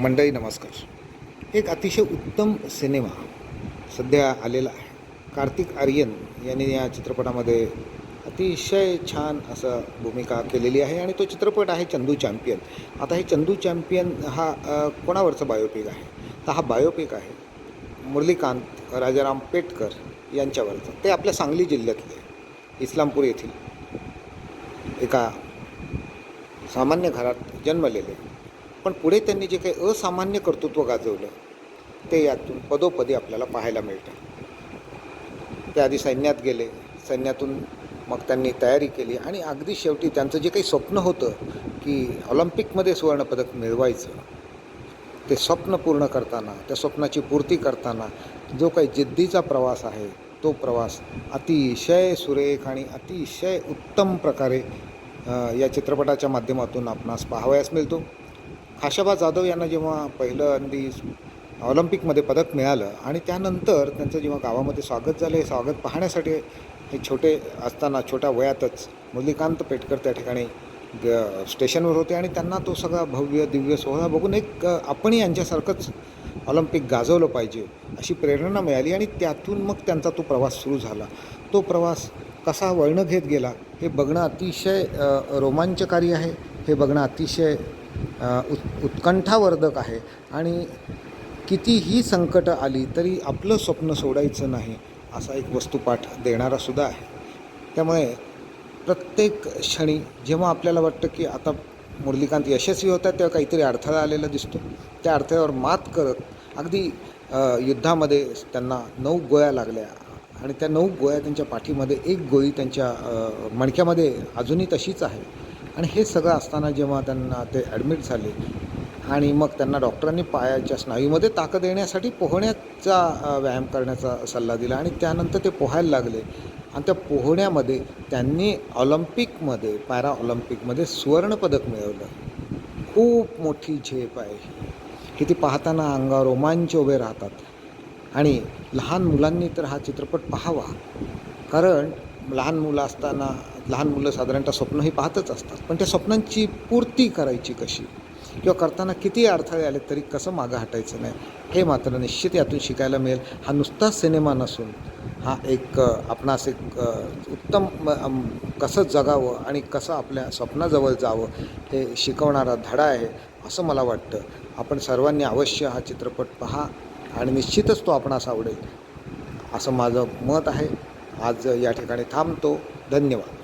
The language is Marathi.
मंडळी नमस्कार. एक अतिशय उत्तम सिनेमा सध्या आलेला आहे. कार्तिक आर्यन यांनी या चित्रपटामध्ये अतिशय छान असं भूमिका केलेली आहे आणि तो चित्रपट आहे चंदू चॅम्पियन. आता हे चंदू चॅम्पियन हा कोणावरचा कोणावरचं बायोपिक आहे? तर हा बायोपिक आहे मुरलीकांत राजाराम पेटकर यांच्यावरचं. ते आपल्या सांगली जिल्ह्यातले इस्लामपूर येथील. एका सामान्य घरात जन्मलेले पण पुढे त्यांनी जे काही असामान्य कर्तृत्व गाजवलं ते यातून पदोपदी आपल्याला पाहायला मिळतं. त्याआधी आधी सैन्यात गेले सैन्यातून मग त्यांनी तयारी केली आणि अगदी शेवटी त्यांचं जे काही स्वप्न होतं की ऑलिम्पिकमध्ये सुवर्णपदक मिळवायचं ते स्वप्न पूर्ण करताना त्या स्वप्नाची पूर्ती करताना जो काही जिद्दीचा प्रवास आहे तो प्रवास अतिशय सुरेख आणि अतिशय उत्तम प्रकारे या चित्रपटाच्या माध्यमातून आपणास पाहावयास मिळतो. खाशाबा जाधव यांना जेव्हा पहिलं अंदी ऑलिम्पिकमध्ये पदक मिळालं आणि त्यानंतर त्यांचं जेव्हा गावामध्ये स्वागत झालं हे स्वागत पाहण्यासाठी हे छोटे असताना छोट्या वयातच मुरलीकांत पेटकर त्या ठिकाणी ग स्टेशनवर होते आणि त्यांना तो सगळा भव्य दिव्य सोहळा बघून एक आपणही यांच्यासारखंच ऑलिम्पिक गाजवलं पाहिजे अशी प्रेरणा मिळाली आणि त्यातून मग त्यांचा तो प्रवास सुरू झाला. तो प्रवास कसा वळणं घेत गेला हे बघणं अतिशय रोमांचकारी आहे. हे बघणं अतिशय उत् उत्कंठावर्धक आहे. आणि कितीही संकटं आली तरी आपलं स्वप्न सोडायचं नाही असा एक वस्तुपाठ देणारासुद्धा आहे. त्यामुळे प्रत्येक क्षणी जेव्हा आपल्याला वाटतं की आता मुरलीकांत यशस्वी होतात तेव्हा काहीतरी अडथळा आलेला दिसतो. त्या अडथळ्यावर मात करत अगदी युद्धामध्ये त्यांना नऊ गोळ्या लागल्या आणि त्या नऊ गोळ्या त्यांच्या पाठीमध्ये एक गोळी त्यांच्या मणक्यामध्ये अजूनही तशीच आहे. आणि हे सगळं असताना जेव्हा त्यांना ते ॲडमिट झाले आणि मग त्यांना डॉक्टरांनी पायाच्या स्नायूमध्ये ताकद येण्यासाठी पोहण्याचा व्यायाम करण्याचा सल्ला दिला आणि त्यानंतर ते पोहायला लागले. आणि त्या पोहण्यामध्ये त्यांनी ऑलिम्पिकमध्ये पॅरा ऑलिम्पिकमध्ये सुवर्णपदक मिळवलं. खूप मोठी झेप आहे की ती पाहताना अंगावर रोमांच उभे राहतात. आणि लहान मुलांनी तर हा चित्रपट पाहावा. कारण लहान मुलं असताना लहान मुलं साधारणतः स्वप्नही पाहतच असतात. पण त्या स्वप्नांची पूर्ती करायची कशी? किंवा करताना किती अडथळे आले तरी कसं मागं हटायचं नाही? हे मात्र निश्चित यातून शिकायला मिळेल. हा नुसताच सिनेमा नसून हा एक आपणास एक उत्तम म, कसं जगावं आणि कसं आपल्या स्वप्नाजवळ जावं हे शिकवणारा धडा आहे असं मला वाटतं. आपण सर्वांनी अवश्य हा चित्रपट पहा आणि निश्चितच तो आपणास आवडेल असं माझं मत आहे. आज या ठिकाणी थांबतो. धन्यवाद.